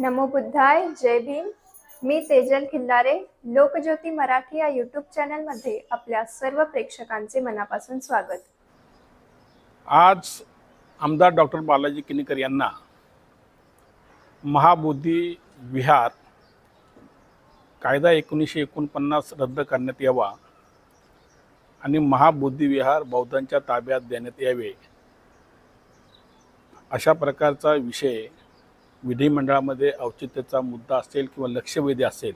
नमो बुद्धाय जय भीम. मी तेजल खिल्लारे लोकज्योती मराठी या यूट्यूब चॅनलमध्ये आपल्या सर्व प्रेक्षकांचे मनापासून स्वागत. आज आमदार डॉक्टर बालाजी किनीकर यांना महाबोधी विहार कायदा एकोणीसशे एकोणपन्नास रद्द करण्यात यावा आणि महाबोधी विहार बौद्धांच्या ताब्यात देण्यात यावे अशा प्रकारचा विषय विधिमंडळामध्ये औचित्याचा मुद्दा असेल किंवा लक्षवेधी असेल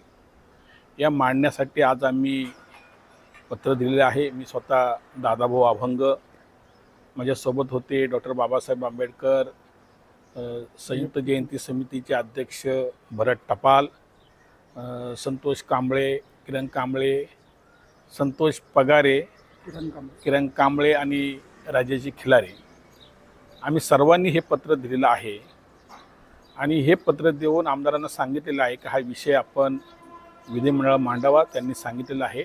या मांडण्यासाठी आज आम्ही पत्र दिलेले आहे. मी स्वतः दादाभाऊ अभंग माझ्यासोबत होते डॉक्टर बाबासाहेब आंबेडकर संयुक्त जयंती समितीचे अध्यक्ष भरत टपाल संतोष कांबळे किरण कांबळे संतोष पगारे किरण कांबळे. आणि राजेशी खिलारे. आम्ही सर्वांनी हे पत्र दिलेलं आहे. आणि हे पत्र देऊन आमदारांना सांगितलेलं आहे की हा विषय आपण विधिमंडळात मांडावा त्यांनी सांगितलेलं आहे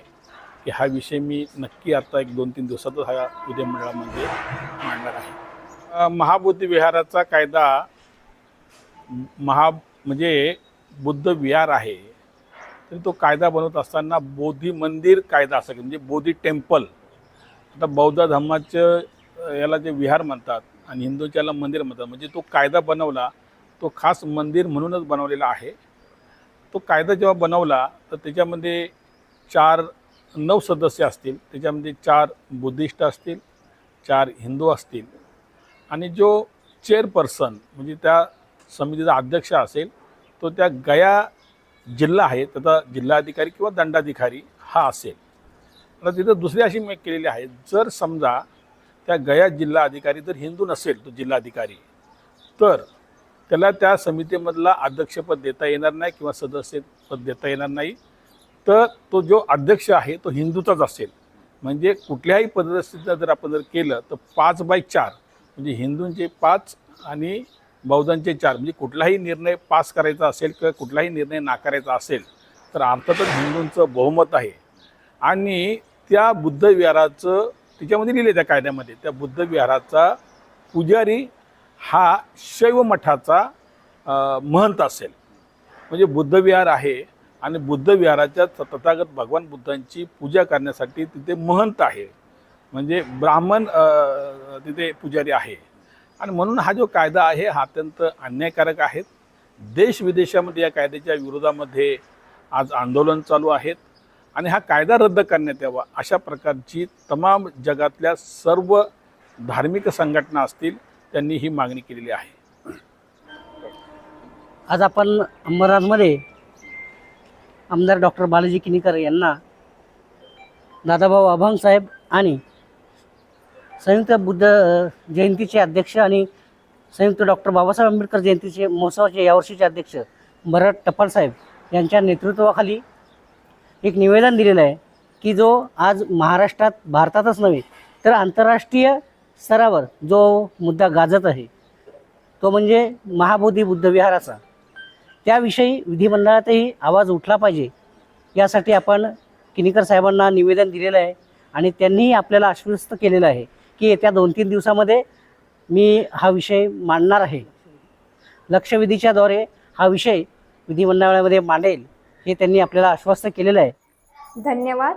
की हा विषय मी नक्की आता एक दोन तीन दिवसातच हा विधिमंडळामध्ये मांडणार आहे. अ, विहाराचा कायदा महा म्हणजे बुद्ध विहार आहे तर तो कायदा बनवत असताना बोधी मंदिर कायदा असा म्हणजे बोधी टेम्पल आता बौद्ध धर्माचं याला जे विहार म्हणतात आणि हिंदूच्या याला मंदिर म्हणतात म्हणजे तो कायदा बनवला तो खास मंदिर म्हणूनच बनवलेला आहे. तो कायदा जेव्हा बनवला तर त्याच्यामध्ये चार नऊ सदस्य असतील त्याच्यामध्ये चार बुद्धिस्ट असतील चार हिंदू असतील. आणि जो चेअरपर्सन म्हणजे त्या समितीचा अध्यक्ष असेल तो त्या गया जिल्हा आहे त्याचा जिल्हाधिकारी किंवा दंडाधिकारी हा असेल. आता तिथं दुसरी अशी मेक केलेली आहे जर समजा त्या गया जिल्हा अधिकारी जर हिंदू नसेल तो जिल्हाधिकारी तर त्याला त्या समितीमधला अध्यक्षपद देता येणार नाही किंवा सदस्यपद देता येणार नाही. तर तो जो अध्यक्ष आहे तो हिंदूचाच असेल. म्हणजे कुठल्याही परिस्थितीत जर आपण जर केलं तर पाच बाय चार म्हणजे हिंदूंचे पाच आणि बौद्धांचे चार म्हणजे कुठलाही निर्णय पास करायचा असेल किंवा कुठलाही निर्णय नाकारायचा असेल तर अर्थातच हिंदूंचं बहुमत आहे. आणि त्या बुद्ध विहाराचं त्याच्यामध्ये लिहिले त्या कायद्यामध्ये त्या बुद्ध विहाराचा पुजारी हा शैव मठाचा महंत असेल. म्हणजे बुद्धविहार आहे आणि बुद्धविहाराच्या तथागत भगवान बुद्धांची पूजा करण्यासाठी तिथे महंत आहे. म्हणजे ब्राह्मण तिथे पुजारी आहे. आणि म्हणून हा जो कायदा आहे हा अत्यंत अन्यायकारक आहे. देश विदेशामध्ये या कायद्याच्या विरोधामध्ये आज आंदोलन चालू आहेत. आणि हा कायदा रद्द करण्यात यावा अशा प्रकारची तमाम जगातल्या सर्व धार्मिक संघटना असतील त्यांनी ही मागणी केलेली आहे. आज आपण अंबरनाथमध्ये आमदार डॉक्टर बालाजी किनीकर यांना दादाभाऊ अभंग साहेब आणि संयुक्त बुद्ध जयंतीचे अध्यक्ष आणि संयुक्त डॉक्टर बाबासाहेब आंबेडकर जयंतीचे महोत्सवाचे यावर्षीचे अध्यक्ष भरत टपाल साहेब यांच्या नेतृत्वाखाली एक निवेदन दिलेलं आहे की जो आज महाराष्ट्रात भारतातच नव्हे तर आंतरराष्ट्रीय स्तरावर जो मुद्दा गाजत आहे तो म्हणजे महाबोधी बुद्धविहाराचा त्याविषयी विधिमंडळातही आवाज उठला पाहिजे यासाठी आपण किनीकर साहेबांना निवेदन दिलेलं आहे आणि त्यांनीही आपल्याला आश्वस्त केलेलं आहे की येत्या दोन तीन दिवसामध्ये मी हा विषय मांडणार आहे. लक्षवेधीच्याद्वारे हा विषय विधिमंडळामध्ये मांडेल हे त्यांनी आपल्याला आश्वस्त केलेलं आहे. धन्यवाद.